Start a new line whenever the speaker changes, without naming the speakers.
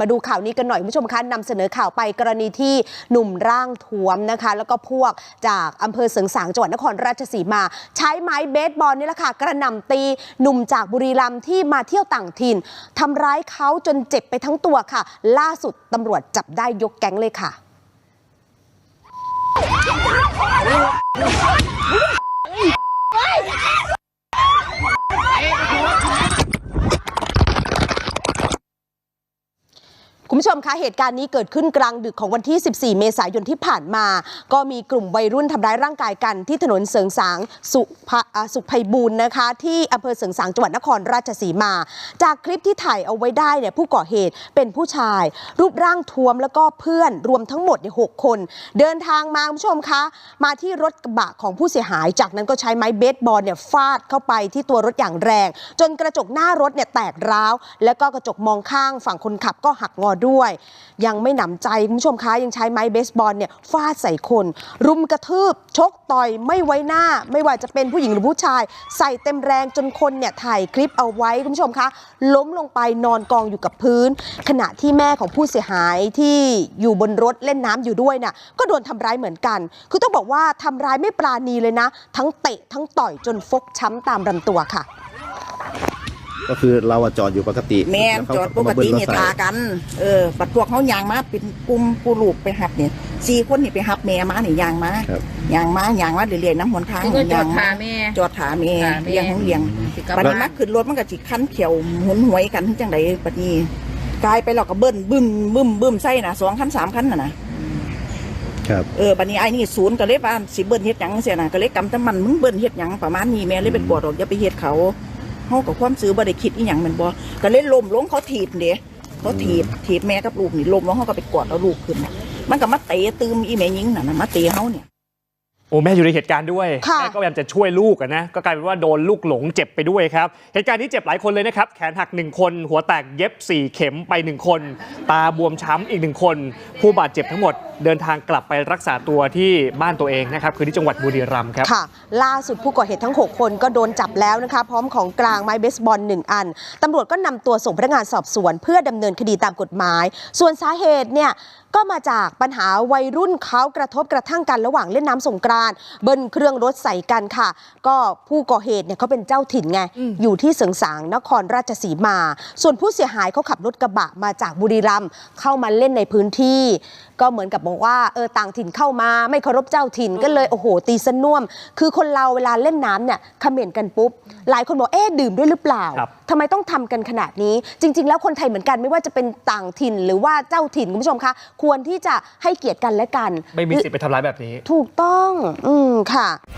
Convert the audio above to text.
มาดูข่าวนี้กันหน่อยคุณผู้ชมคะนำเสนอข่าวไปกรณีที่หนุ่มร่างท้วมนะคะ แล้วก็พวกจากอำเภอเสริงสางจังหวัดนครราชสีมา ใช้ไม้เบสบอลนี่แหละค่ะ กระหน่ำตีหนุ่มจากบุรีรัมย์ที่มาเที่ยวต่างถิ่นทำร้ายเขาจนเจ็บไปทั้งตัวค่ะ ล่าสุดตำรวจจับได้ยกแก๊งเลยค่ะ คุณผู้ชมคะเหตุการณ์นี้เกิดขึ้นกลางดึกของวันที่ 14 เมษายนที่ผ่านมา ก็มีกลุ่มวัยรุ่นทำร้ายร่างกายกันที่ถนนเสริงสางสุภสุขไพบูลย์นะคะ ที่อำเภอเสริงสางจังหวัดนครราชสีมา จากคลิปที่ถ่ายเอาไว้ได้เนี่ยผู้ก่อเหตุเป็นผู้ชาย รูปร่างท้วมแล้วก็เพื่อนรวมทั้งหมดเนี่ยหคน เดินทางมาคุณผู้ชมคะ มาที่รถกระบะของผู้เสียหาย จากนั้นก็ใช้ไม้เบสบอลเนี่ยฟาดเข้าไปที่ตัวรถอย่างแรง จนกระจกหน้ารถเนี่ยแตกร้าว แล้วก็กระจกมองข้างฝั่งคนขับก็หักงอด้วย ยังไม่หนำใจคุณผู้ชมคะยังใช้ไม้เบสบอลเนี่ยฟาดใส่คน รุมกระทืบ ชกต่อยไม่ไว้หน้า ไม่ว่าจะเป็นผู้หญิงหรือผู้ชาย ใส่เต็มแรงจนคนเนี่ยถ่ายคลิปเอาไว้คุณผู้ชมคะ ล้มลงไปนอนกองอยู่กับพื้น ขณะที่แม่ของผู้เสียหายที่อยู่บนรถเล่นน้ำอยู่ด้วยน่ะก็โดนทำร้ายเหมือนกัน คือต้องบอกว่าทำร้ายไม่ปราณีเลยนะ ทั้งเตะทั้งต่อยจนฟกช้ำตามลำตัวค่ะ
ก็คือเราอะจอดอยู่ปกติ
แม่น
ล้วเขา
จอดปก
มาบิ้
ติ
ลรถ
นี่
ใส่
ทากัน เออปัดพวกเขายางมาเป็นกลุ่มผู้ลูกไปหับเนี่ยสี่คนนี่ไปหับแม่มานี่ยางมา
ครับ
ยางมายางมาเรื่อยๆน้ำหนทาง
นี่ก็จอด
ยง
ขาแม่
จอดถาแม่
ขาแม่
เลี้ยงของเลี้ยง
สิกลับ
ปัดนี้
บ้าน
มาขึ้นรถมันก็จิคันเขียวหมุนหวยกันที่จังไดปัดนี้กลายไปเราก็เบิ้ลบึ้มบึ้มบึ้มใส่นะสองคันสามคันน่ะนะ ครับ เออปัดนี้ไอ้นี่ศูนย์ก็เลยว่าสิเบิ้ลเฮ็ดหยังเสียนะก็เลยกำแต่มันมึงเบิ้ลเฮ็ดหยังประมาณนี้แม่เลยเป็นกวดออกอย่าไปเฮ็ดเขา เฮากับความซื้อบ่ได้คิดอีหยังแมันบ่ก็เลยล้มลงเขาถีบเด้เขาถีบถีบแม่กับลูกนี่ลมแล้วเขาก็ไปกอดเอาลูกขึ้นน่ะมันก็มาเตะตืมอีแม่ยิงน่ะนะมาเตะเขาเนี่ย
โอ้แม่อยู่ในเหตุการณ์ด้วย
ค่ะ
แม่ก็พยายามจะช่วยลูกอะนะก็กลายเป็นว่าโดนลูกหลงเจ็บไปด้วยครับเหตุการณ์นี้เจ็บหลายคนเลยนะครับแขนหักหนึ่งคน หัวแตกเย็บ 4 เข็มไป1คน ตาบวมช้ำอีกหนึ่งคน ผู้บาดเจ็บทั้งหมด เดินทางกลับไปรักษาตัวที่บ้านตัวเองนะครับคือที่จังหวัดบุรีรัมย์ครับ
ค่ะ ล่าสุดผู้ก่อเหตุทั้ง 6 คนก็โดนจับแล้วนะคะ พร้อมของกลางไม้เบสบอล1อันตำรวจก็นำตัวส่งพนักงานสอบสวน เพื่อดำเนินคดีตามกฎหมาย ส่วนสาเหตุเนี่ยก็มาจากปัญหาวัยรุ่นเขากระทบกระทั่งกันระหว่างเล่นน้ำสงกรานต์เบิ้ลเครื่องรถใส่กันค่ะ ก็ผู้ก่อเหตุเนี่ยเขาเป็นเจ้าถิ่นไง อยู่ที่เสริงสางนครราชสีมา ส่วนผู้เสียหายเขาขับรถกระบะมาจากบุรีรัมย์เข้ามาเล่นในพื้นที่ ก็เหมือนกับบอกว่าเออต่างถิ่นเข้ามาไม่เคารพเจ้าถิ่นก็เลยโอ้โห ตีสน่วม คือคนเราเวลาเล่นน้ำเนี่ยเขม่นกันปุ๊บ หลายคนบอกเอ๊ะดื่มด้วยหรือเปล่า
ครับ
ทำไมต้องทำกันขนาดนี้ จริง ๆ แล้วคนไทยเหมือนกันไม่ว่าจะเป็นต่างถิ่นหรือว่าเจ้าถิ่นคุณผู้ชมคะควรที่จะให้เกียรติกันและกัน
ไม่มีสิทธิ์ไปทำร้ายแบบนี้
ถูกต้อง อืม ค่ะ
ช่อง